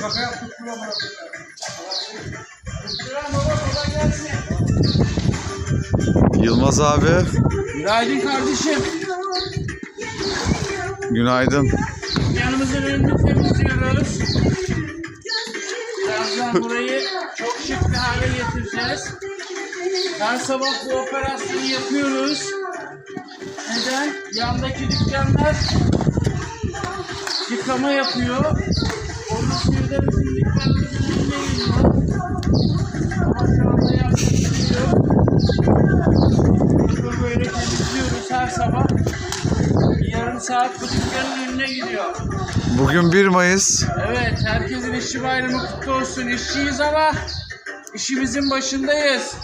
Şaka yaptık Yılmaz abi Günaydın kardeşim. günaydın. Yanımızın önünü temizliyoruz. Birazdan burayı çok şık bir hale getireceğiz. Her sabah bu operasyonu yapıyoruz. Neden? Yandaki dükkanlar yıkama yapıyor. Onun suyu da bizim önüne geliyor. Ama şu anda yapmak istiyor. Bunu böyle temizliyoruz her sabah. Yarım saat bu dükkanın önüne gidiyor. Bugün 1 Mayıs. Evet, herkesin işçi bayramı kutlu olsun. İşçiyiz ama işimizin başındayız.